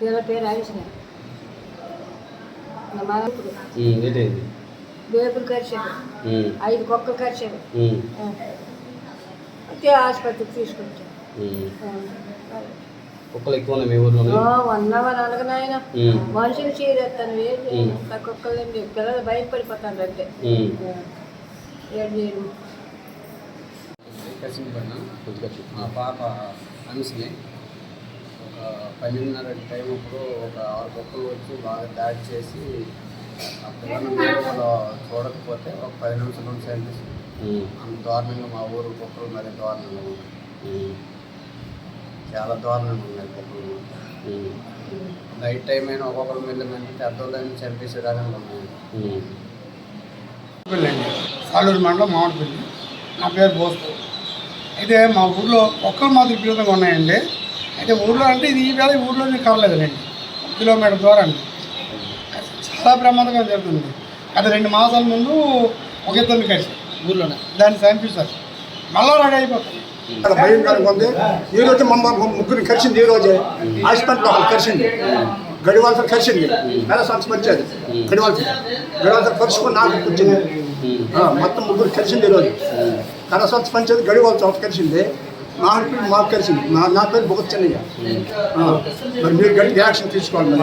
పిల్ల పేరు ఏంటి బేబులు కరిచారు ఐదు కుక్కలు కరిచారు అయితే ఆసుపత్రికి కుక్కలు ఎక్కువ ఉన్నాయి మీ ఊర్లో వన్ అవర్ అనగనాయన మనుషులు చీరేస్తాను. కుక్కలు పిల్లలు భయపడిపోతాను అంటే ఏం చేయను? కసింపడిన పాప అనుసుని. పన్నెండున్నర టైం అప్పుడు ఒక ఆరు కుక్కలు వచ్చి బాగా దాడి చేసి ఆ మేము కూడా చూడకపోతే ఒక పది నిమిషాల నుంచి అనిపిస్తుంది అంత దారుణంగా మా ఊరు కుక్కలు మరి దారుణంగా ఉన్నాయి. చాలా దారుణంగా ఉన్నాయి కుక్కలు. నైట్ టైం అయినా ఒక్కొక్కరు వెళ్ళమంటే పెద్దోళ్ళని చంపేసే రకంగా ఉన్నాయి సాలూరు మండలం మామిడిపల్లి. నా పేరు బోస్తు. అయితే మా ఊర్లో ఒక్కరు మాత్రం విపరీతంగా ఉన్నాయండి. అయితే ఊర్లో అంటే ఇది ఈ వేళ ఊళ్ళో ఊర్లో కావలేదండి కిలోమీటర్ దూరానికి అండి చాలా ప్రమాదంగా జరుగుతుంది. అది రెండు మాసాల ముందు ఒక ఇద్దరిని కలిసి ఊర్లోనే. దాన్ని చంపిస్తారు మళ్ళా రెడీ అయిపోతుంది భయంకరంగా ఉంది. ఈ రోజు మమ్మ ముగ్గురిని కలిసింది ఈ రోజే. హాస్పిటల్లో ఒకరు కలిసింది గడివాల్సిన కలిసింది చాలా సంస్థ వచ్చేది. గడివాల్సిన గడివాల్సిన కలుసుకుని నాకు వచ్చింది మొత్తం ముగ్గురు కలిసింది ఈ రోజు. కరసంత పంచేది గడివాల్సిన ఒకటి కలిసింది మా పేరు మాకు కలిసింది నా నా పేరు బొగ చెన్నయ్య ఆ, మరి మీరు గడి యాక్షన్ తీసుకోవాలి మరి.